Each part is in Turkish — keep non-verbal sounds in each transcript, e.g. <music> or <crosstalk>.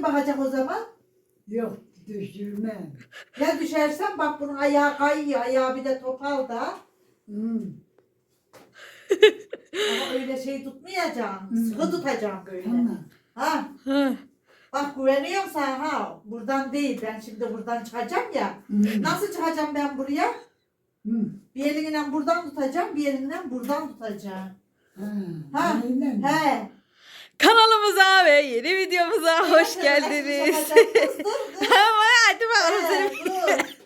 kim bakacak o zaman? Yok düşürmem. Ya düşersen bak bunun ayağı kayıyor. Ayağı bir de topal da. Hmm. Ama öyle şey tutmayacaksın. Hı. Sıkı tutacaksın böyle. Tamam. Ha? Hı. Bak güveniyorum sana ha. Buradan değil. Ben şimdi buradan çıkacağım ya. Hmm. Nasıl çıkacağım ben buraya? Hmm. Bir elinden buradan tutacağım. Bir elinden buradan tutacağım. Ha. Ha. Mi? He. Kanalımıza ve yeni videomuza hoş geldiniz. Ama <laughs> hadi bakalım dur. <laughs>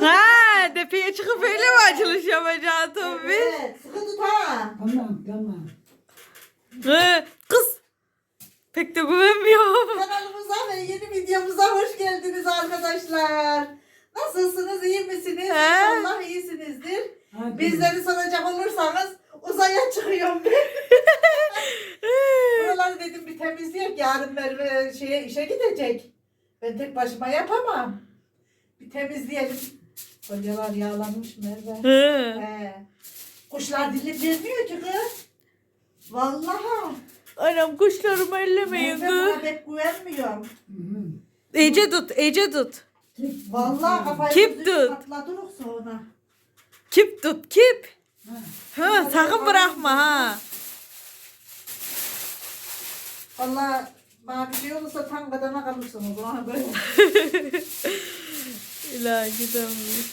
Ha, tepeye çıkıp öyle mi açılış yapacaksın Tombiş? Evet, sıkı tut ha. Tamam tamam. Hı, Kız. Pek de güvenmiyorum. <laughs> Kanalımıza ve yeni videomuza hoş geldiniz arkadaşlar. Nasılsınız, iyi misiniz? He. İnşallah iyisinizdir. Hadi. Bizleri soracak olursanız uzaya çıkıyorum ben. Buraları dedim bir temizleyek. Yarın Merve şeye, işe gidecek. Ben tek başıma yapamam. Bir temizleyelim. Kolyeler yağlanmış Merve. He. Kuşlar dilim vermiyor ki kız. Vallahi. Anam kuşlarımı ellemeyin Merve kız. buna pek güvenmiyorum. Ece tut, Ece tut. Vallahi kafayı Kim düz tut? sonra. Kip tut, kip. Ha. Sakın bırakma ha. Vallahi bana bir şey olursa tam kadana kalırsınız. Ona böyle. <laughs> İlahi gidemeyiz.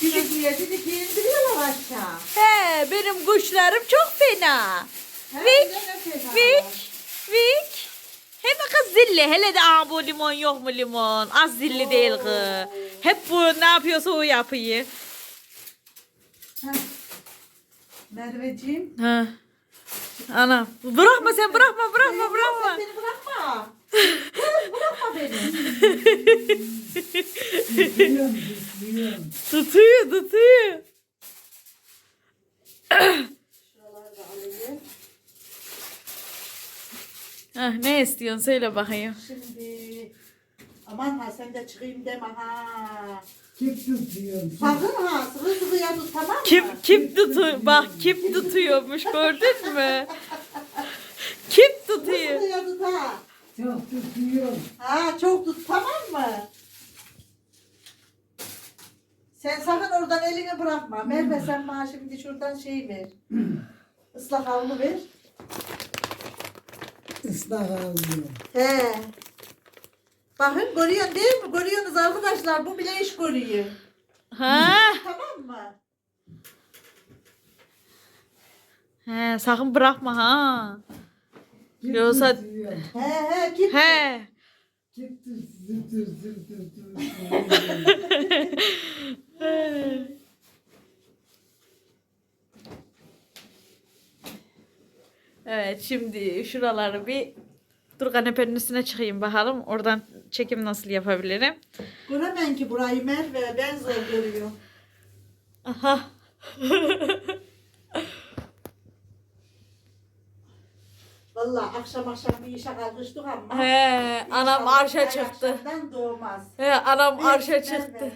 Didikliye didikliye indiriyorlar aşağı. He, benim kuşlarım çok fena. He, Vik, Vik. Vik. Hem kız zilli. Hele de aa bu limon yok mu limon? Az zilli değil kız. Hep bu ne yapıyorsa o yapıyor. Heh. Merveciğim. Ha. Ana bırakma sen bırakma bırakma bırakma. beni bırakma. Kız bırakma beni. Düşüyorum <laughs> düşüyorum. Tutuyor tutuyor. Ah, ne istiyorsun söyle bakayım. Şimdi aman ha sen de çıkayım deme ha. Kim tutuyorsun? Sakın ha sıkı sıkı ya tut tamam mı? Kim kim tutuyor? Bak kim tutuyormuş gördün mü? Kim tutuyor? sıkı ya tut ha. Çok tutuyorum. Ha çok tut tamam mı? Sen sakın oradan elini bırakma. Merve sen bana şimdi şuradan şey ver. Islak havlu ver. Islak ağzıyor. He. Bakın görüyorsun değil mi? Görüyorsunuz arkadaşlar. Bu bile iş görüyor. Ha? Tamam mı? He, sakın bırakma ha. Yoksa-? He he git. He. Evet şimdi şuraları bir dur kanepenin üstüne çıkayım bakalım. Oradan çekim nasıl yapabilirim. Göremem ki burayı Merve. Ben zor görüyorum. Aha. Vallahi akşam akşam bir işe kalkıştık ama. He, anam arşa çıktı. akşamdan doğmaz. He, anam Evet, arşa Merve. çıktı.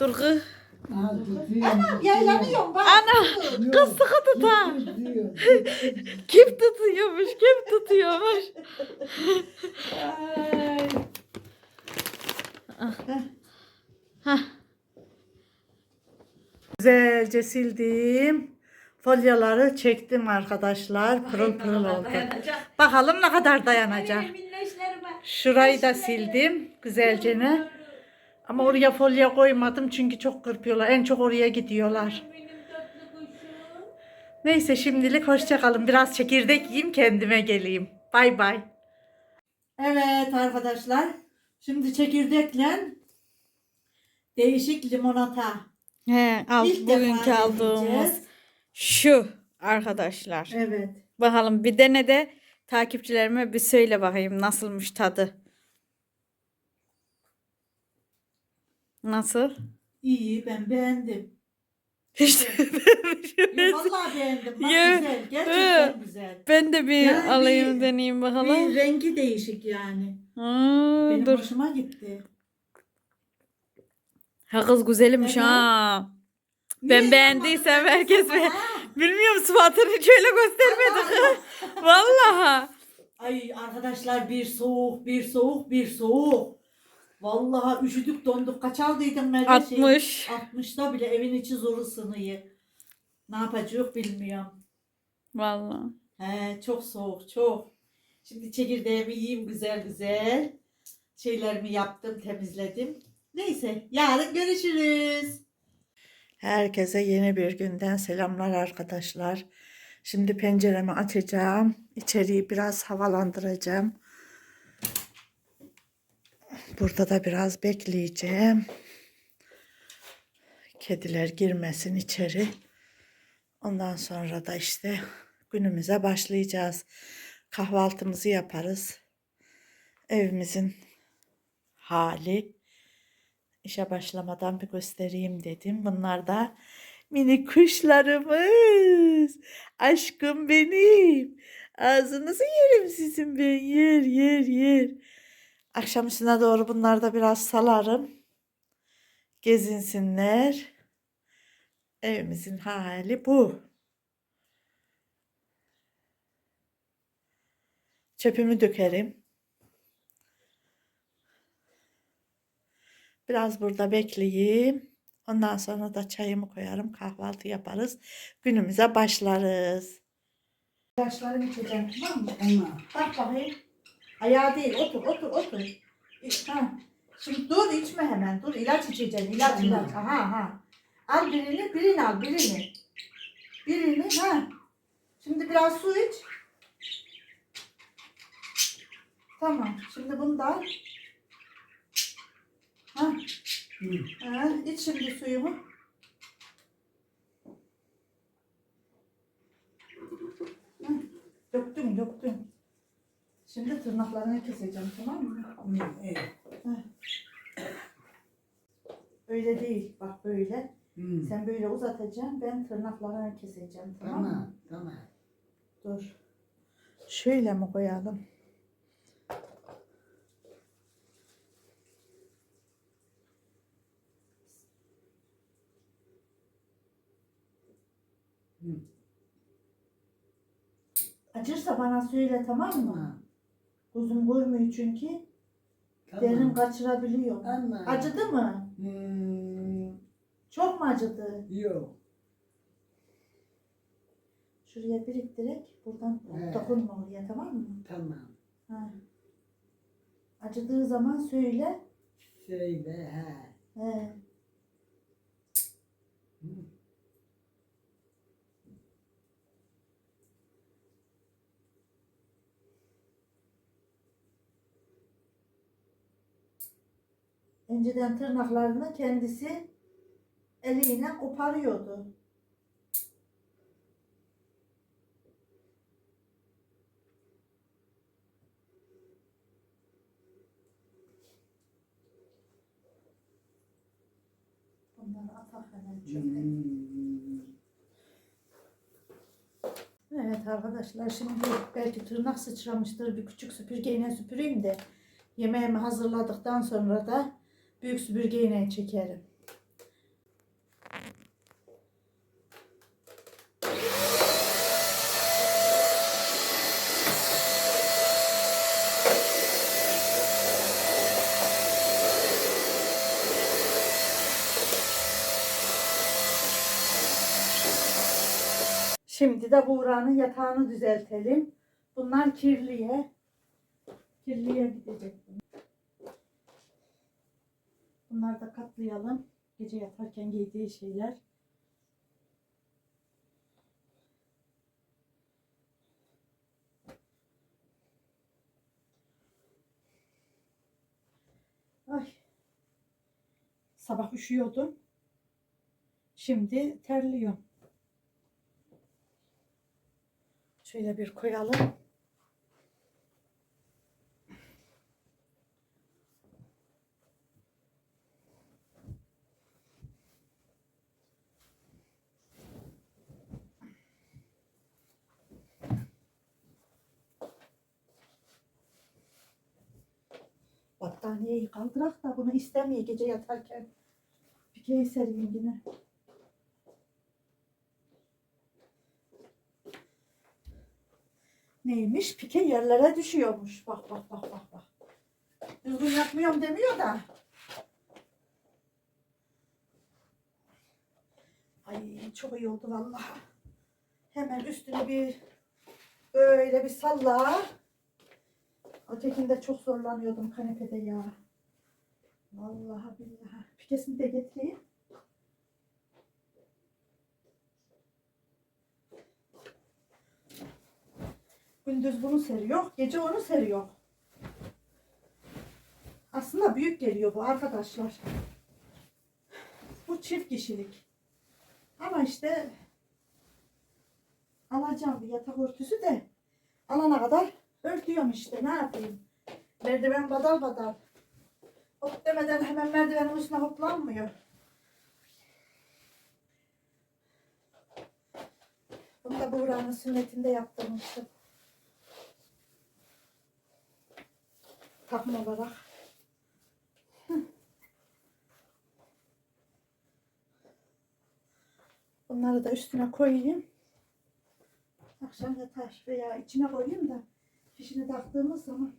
Dur kız. Anam yaylanıyorum bak. Ana. Kız sıkı tut ha. Tutuyor. Kim tutuyormuş? Kim tutuyormuş? <laughs> Güzelce sildim. Folyaları çektim arkadaşlar. Pırıl pırıl oldu. Bakalım ne kadar dayanacak. Şurayı da sildim güzelce ne. Ama oraya folya koymadım çünkü çok kırpıyorlar. En çok oraya gidiyorlar. Neyse şimdilik hoşça kalın. Biraz çekirdek yiyeyim kendime geleyim. Bay bay. Evet arkadaşlar. Şimdi çekirdekle değişik limonata. He, al İlk defa bugünkü aldığımız deneyeceğiz. şu arkadaşlar. Evet. Bakalım bir dene de takipçilerime bir söyle bakayım nasılmış tadı. Nasıl? İyi ben beğendim. <laughs> İşte Ya vallahi beğendim. Bak Ya, güzel. Gerçekten güzel. ben de bir Yani alayım bir- deneyeyim bakalım. Bir rengi değişik yani. Aa, Benim dur. hoşuma gitti. Ha kız güzelmiş Evet. ha. Ben beğendiysem herkes be. Bilmiyorum sıfatını hiç öyle göstermedi. <laughs> Vallahi. Ay arkadaşlar bir soğuk, bir soğuk, bir soğuk. Vallahi üşüdük donduk. Kaç aldıydın Merve? 60. 60'da bile evin içi zor ısınıyor. Ne yapacak bilmiyorum. Vallahi. He, çok soğuk, çok. Şimdi çekirdeğimi yiyeyim güzel güzel. Şeylerimi yaptım, temizledim. Neyse, yarın görüşürüz. Herkese yeni bir günden selamlar arkadaşlar. Şimdi penceremi açacağım. İçeriği biraz havalandıracağım. Burada da biraz bekleyeceğim. Kediler girmesin içeri. Ondan sonra da işte günümüze başlayacağız. Kahvaltımızı yaparız. Evimizin hali. İşe başlamadan bir göstereyim dedim. Bunlar da mini kuşlarımız. Aşkım benim. Ağzınızı yerim sizin ben. Yer yer yer. Akşam üstüne doğru bunları da biraz salarım. Gezinsinler. Evimizin hali bu. Çöpümü dökerim. Biraz burada bekleyeyim. Ondan sonra da çayımı koyarım, kahvaltı yaparız. Günümüze başlarız. Yaşlarını içeceğim tamam mı? Ama Bak bakayım. Ayağı değil, otur, otur, otur. İ- Ha. Şimdi dur içme hemen, dur ilaç içeceksin, ilaç Tamam. ilaç. Aha, aha. Al birini, birini al, birini. Birini, ha. Şimdi biraz su iç. Tamam, şimdi bunu da al. Ha. iç şimdi suyumu. Hı, Döktüm, döktüm. Şimdi tırnaklarını keseceğim, tamam mı? hı, evet. Öyle değil, bak böyle. Hı, Sen böyle uzatacaksın, ben tırnaklarını keseceğim, tamam mı? Tamam, tamam. Dur. Şöyle mi koyalım? Hı. Acırsa bana söyle tamam mı? Tamam. Gözüm görmüyor çünkü. Derin Tamam. kaçırabiliyor. Ama. Acıdı mı? Hmm, Çok mu acıdı? yok. Şuraya biriktirek buradan He. dokunma oraya tamam mı? Tamam. Ha. Acıdığı zaman söyle. Söyle ha. He. Hı. Önceden tırnaklarını kendisi eliyle koparıyordu. Bunları atak hemen çöpe. Hmm, Evet arkadaşlar şimdi belki tırnak sıçramıştır. Bir küçük süpürgeyle süpüreyim de yemeğimi hazırladıktan sonra da büyük süpürgeyle çekerim. Şimdi de Buğra'nın yatağını düzeltelim. Bunlar kirliye. Kirliye gidecek. Bunları da katlayalım. Gece yatarken giydiği şeyler. Ay. Sabah üşüyordum. Şimdi terliyorum. Şöyle bir koyalım. Battaniyeyi kaldırak da bunu istemiyor gece yatarken. Bir kere yine. Neymiş? Pike yerlere düşüyormuş. Bak bak bak bak bak. Düzgün yapmıyorum demiyor da. Ay çok iyi oldu vallahi. Hemen üstünü bir böyle bir salla. Ötekinde çok zorlanıyordum kanepede ya. Vallahi billahi. Pikesini de getireyim. Gündüz bunu seriyor, gece onu seriyor. Aslında büyük geliyor bu arkadaşlar. Bu çift kişilik. Ama işte alacağım bir yatak örtüsü de alana kadar örtüyorum işte ne yapayım. Merdiven badal badal. Hop demeden hemen merdivenin üstüne hoplanmıyor. Bunu da Buğra'nın sünnetinde yaptırmıştım. Takım olarak. Bunları da üstüne koyayım. Akşam yatar veya içine koyayım da fişini taktığımız zaman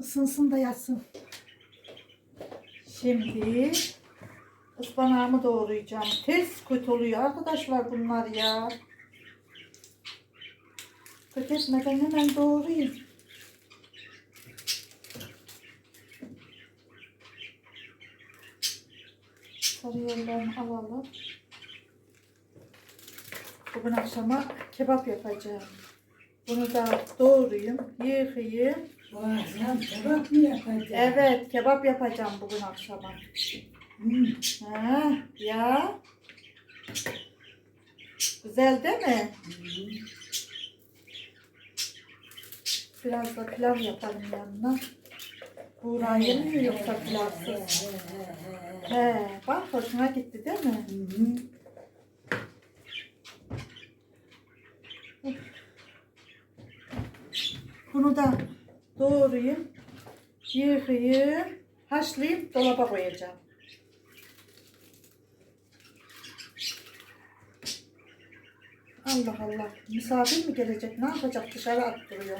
ısınsın da yatsın. Şimdi ıspanağımı doğrayacağım. Tez kötü oluyor arkadaşlar bunlar ya. Kötü etmeden hemen doğrayayım. Sarı yerlerini alalım. Bugün akşama kebap yapacağım. Bunu da doğrayayım, yıkayayım. Kebap mı yapacağız? Evet, kebap yapacağım bugün akşama. Hmm. Ha, ya. Güzel değil mi? Biraz da pilav yapalım yanına. Buğra yemiyor yoksa pilavsız. He, bak hoşuna gitti değil mi? Hı. Bunu da doğrayayım, yıkayayım, haşlayayım, dolaba koyacağım. Allah Allah, misafir mi gelecek? Ne yapacak? Dışarı attırıyor.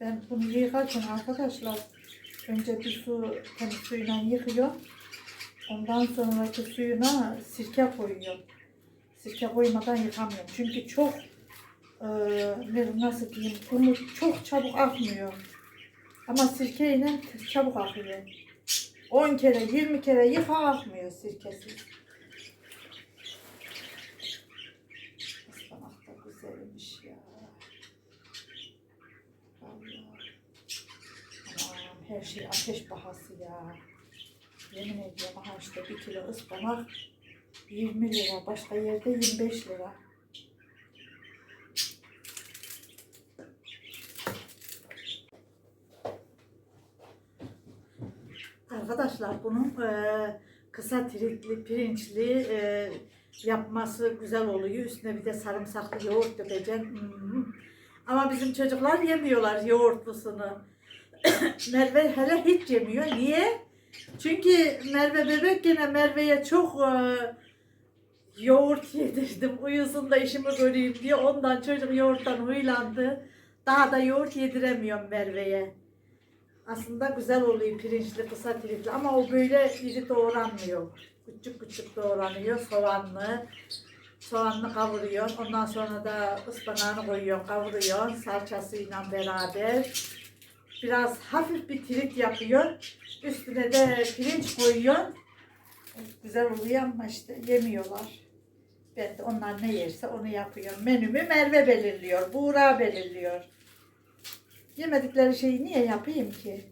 Ben bunu yıkarken arkadaşlar önce bir su temiz suyla yıkıyor. Ondan sonraki suyuna sirke koyuyor. Sirke koymadan yıkamıyorum. Çünkü çok e, nasıl diyeyim bunu çok çabuk akmıyor. Ama sirkeyle çabuk akıyor. 10 kere 20 kere yıka akmıyor sirkesiz. Ispanak da güzelmiş ya. Vallahi. Aman her şey ateş pahası ya. Yemin ediyorum aha işte bir kilo ıspanak 20 lira. Başka yerde 25 lira. Arkadaşlar bunun eee, kısa tiritli, pirinçli eee, yapması güzel oluyor. Üstüne bir de sarımsaklı yoğurt dökeceğim. Hmm. Ama bizim çocuklar yemiyorlar yoğurtlusunu. <coughs> Merve hele hiç yemiyor. Niye? Çünkü Merve bebek gene Merve'ye çok e, yoğurt yedirdim. Uyusun da işimi göreyim diye. Ondan çocuk yoğurttan huylandı. Daha da yoğurt yediremiyorum Merve'ye. Aslında güzel oluyor pirinçli, kısa tiritli ama o böyle iri doğranmıyor. Küçük küçük doğranıyor, soğanlı. Soğanlı kavuruyor. Ondan sonra da ıspanağını koyuyor, kavuruyor salçasıyla beraber. Biraz hafif bir tirit yapıyor. Üstüne de pirinç koyuyor. Güzel oluyor ama işte yemiyorlar. Ben de onlar ne yerse onu yapıyorum. Menümü Merve belirliyor, Buğra belirliyor. Yemedikleri şeyi niye yapayım ki?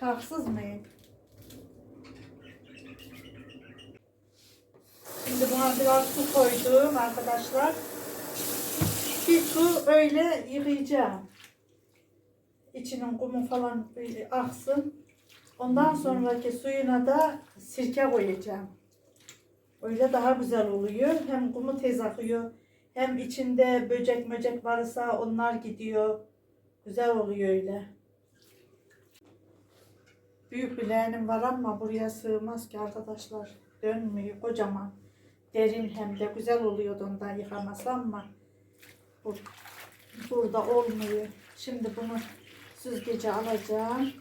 Haksız mıyım? Şimdi buna biraz su koydum arkadaşlar. Bir su öyle yıkayacağım. İçinin kumu falan aksın. Ondan sonraki suyuna da sirke koyacağım. Öyle daha güzel oluyor. Hem kumu tez akıyor. Hem içinde böcek möcek varsa onlar gidiyor. Güzel oluyor öyle. Büyük bir leğenim var ama buraya sığmaz ki arkadaşlar. Dönmüyor kocaman. Derin hem de güzel oluyordu ondan yıkaması ama bu, burada olmuyor. Şimdi bunu süzgece alacağım.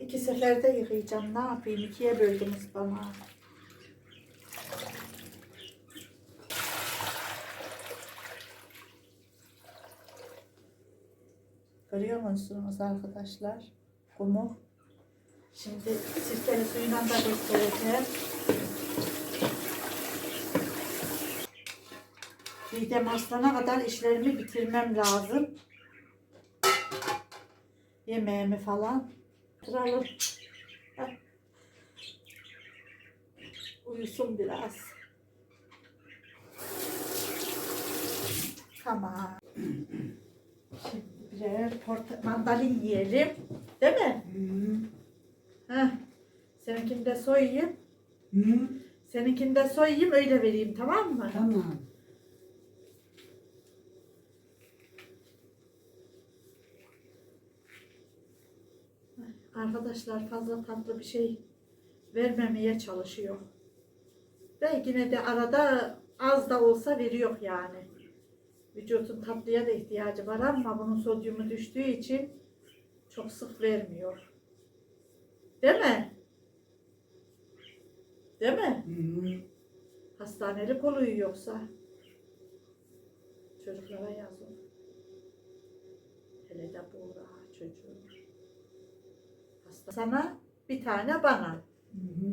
İki seferde yıkayacağım. Ne yapayım? İkiye böldünüz bana. Görüyor musunuz arkadaşlar? Kumu. Şimdi sirkeli suyuyla da göstereceğim. Midem aslana kadar işlerimi bitirmem lazım. Yemeğimi falan. Duralım. Heh. Uyusun biraz. Tamam. Şimdi birer mandalin yiyelim. Değil mi? Hı. Heh. Seninkini de soyayım. Hı. Seninkini de soyayım öyle vereyim tamam mı? Tamam. Arkadaşlar fazla tatlı bir şey vermemeye çalışıyor. Ve yine de arada az da olsa veriyor yani. Vücudun tatlıya da ihtiyacı var ama bunun sodyumu düştüğü için çok sık vermiyor. Değil mi? Değil mi? Hı. Hastanelik oluyor yoksa. Çocuklara yazın. Hele de Buğra çocuğu. Hasta. Sana bir tane bana. Hı hı.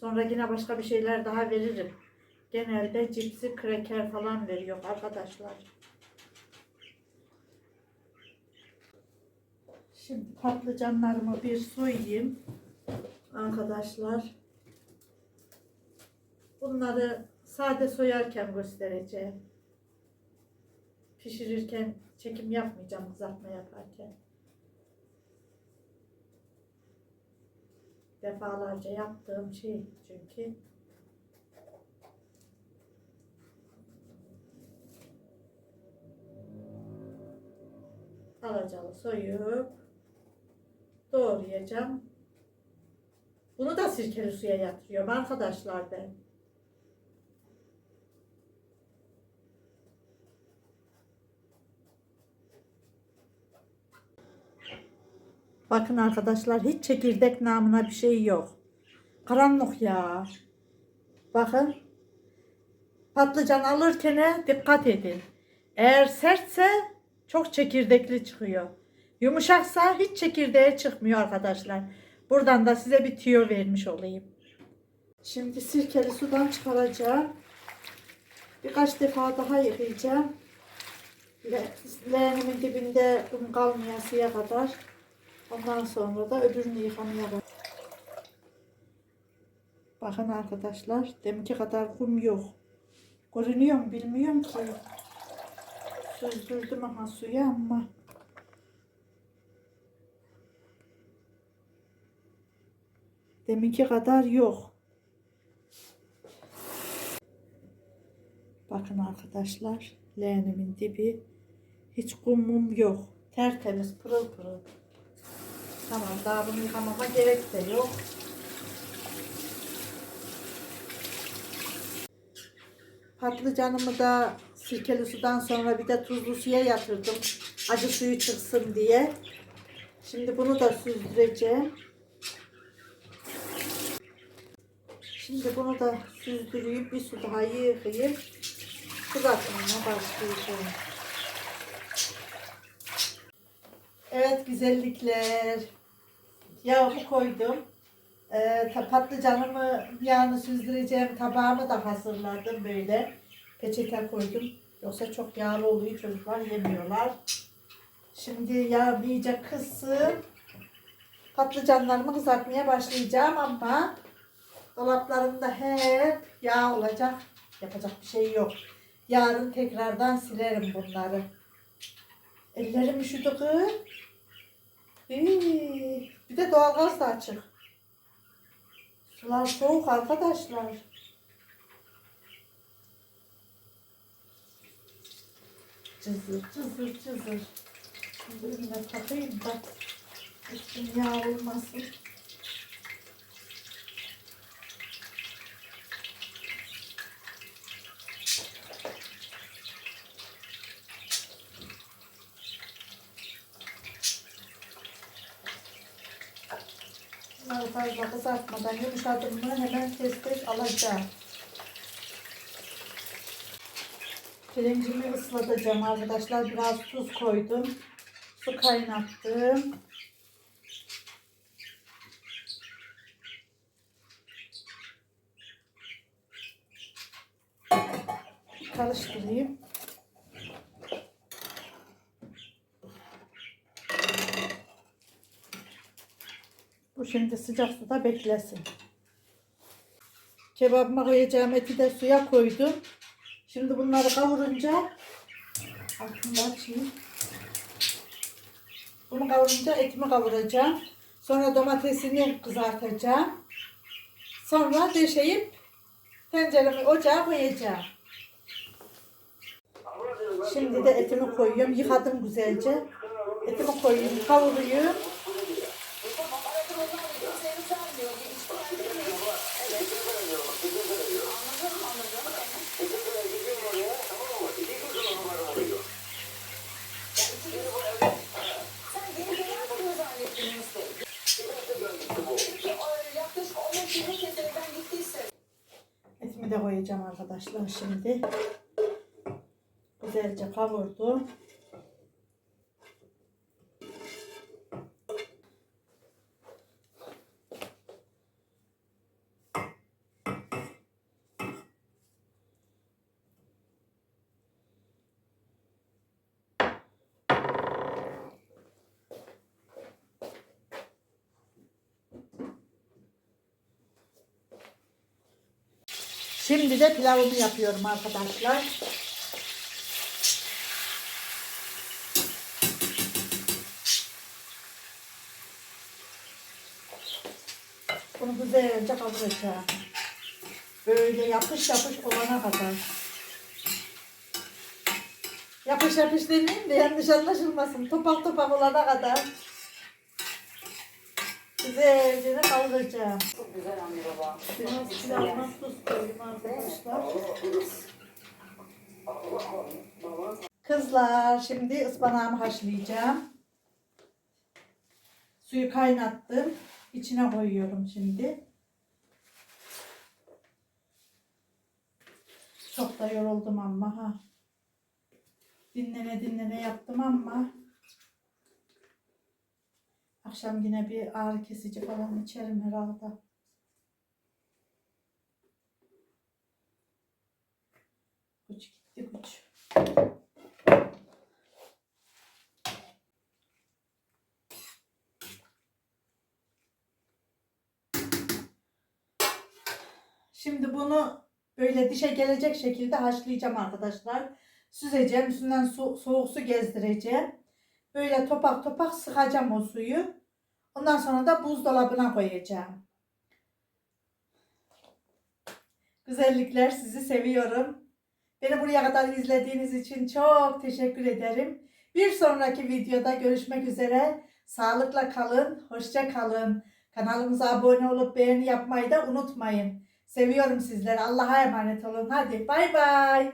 Sonra yine başka bir şeyler daha veririm. Genelde cipsi, kreker falan veriyor arkadaşlar. Şimdi patlıcanlarımı bir soyayım. Arkadaşlar. Bunları sade soyarken göstereceğim. Pişirirken çekim yapmayacağım kızartma yaparken. Defalarca yaptığım şey çünkü. Alacalı soyup doğrayacağım. Bunu da sirkeli suya yatırıyorum arkadaşlar ben. Bakın arkadaşlar hiç çekirdek namına bir şey yok. Karanlık ya. Bakın. Patlıcan alırken dikkat edin. Eğer sertse çok çekirdekli çıkıyor. Yumuşaksa hiç çekirdeği çıkmıyor arkadaşlar. Buradan da size bir tüyo vermiş olayım. Şimdi sirkeli sudan çıkaracağım. Birkaç defa daha yıkayacağım. Le- Leğenimin dibinde kalmayasıya kadar. Ondan sonra da öbürünü yıkamaya bak. Bakın arkadaşlar, deminki kadar kum yok. Görünüyor mu bilmiyorum ki. Süzdürdüm ama suya ama. Deminki kadar yok. Bakın arkadaşlar, leğenimin dibi hiç kumum yok. Tertemiz, pırıl pırıl. Tamam daha bunu yıkamama gerek de yok. Patlıcanımı da sirkeli sudan sonra bir de tuzlu suya yatırdım. Acı suyu çıksın diye. Şimdi bunu da süzdüreceğim. Şimdi bunu da süzdürüp bir su daha yıkayıp kızartmaya başlayacağım. Evet güzellikler. Yağı koydum. Ee, patlıcanımı yağını süzdüreceğim tabağımı da hazırladım böyle. Peçete koydum. Yoksa çok yağlı oluyor çocuklar yemiyorlar. Şimdi yağ iyice kızsın. Patlıcanlarımı kızartmaya başlayacağım ama dolaplarımda hep yağ olacak. Yapacak bir şey yok. Yarın tekrardan silerim bunları. Ellerim üşüdü kız. İyi. Bir de doğalgaz da açık. Sular soğuk arkadaşlar. Cızır cızır cızır. Şimdi önüne takayım da üstüm yağ olmasın. Bunları fazla kızartmadan yumuşadım mı hemen tez alacağım. Pirincimi ıslatacağım arkadaşlar. Biraz tuz koydum. Su kaynattım. Karıştırayım. Bu şimdi sıcak suda beklesin. Kebabıma koyacağım eti de suya koydum. Şimdi bunları kavurunca altını açayım. Bunu kavurunca etimi kavuracağım. Sonra domatesini kızartacağım. Sonra döşeyip tenceremi ocağa koyacağım. Şimdi de etimi koyuyorum. Yıkadım güzelce. Etimi koyuyorum, kavuruyorum. De koyacağım arkadaşlar şimdi. Güzelce kavurdum. Şimdi de pilavımı yapıyorum arkadaşlar. Bunu güzelce kavuracağım. Böyle yapış yapış olana kadar. Yapış yapış demeyeyim de yanlış anlaşılmasın. Topak topak olana kadar. Güzelce kavuracağım. Çok güzel anne baba. Biraz koyayım arkadaşlar. Kızlar şimdi ıspanağımı haşlayacağım. Suyu kaynattım. İçine koyuyorum şimdi. Çok da yoruldum ama ha. Dinlene dinlene yaptım ama akşam yine bir ağrı kesici falan içerim herhalde. Güç gitti güç. Şimdi bunu böyle dişe gelecek şekilde haşlayacağım arkadaşlar. Süzeceğim. Üstünden su, soğuk su gezdireceğim. Böyle topak topak sıkacağım o suyu. Ondan sonra da buzdolabına koyacağım. Güzellikler sizi seviyorum. Beni buraya kadar izlediğiniz için çok teşekkür ederim. Bir sonraki videoda görüşmek üzere. Sağlıkla kalın, hoşça kalın. Kanalımıza abone olup beğeni yapmayı da unutmayın. Seviyorum sizleri. Allah'a emanet olun. Hadi bay bay.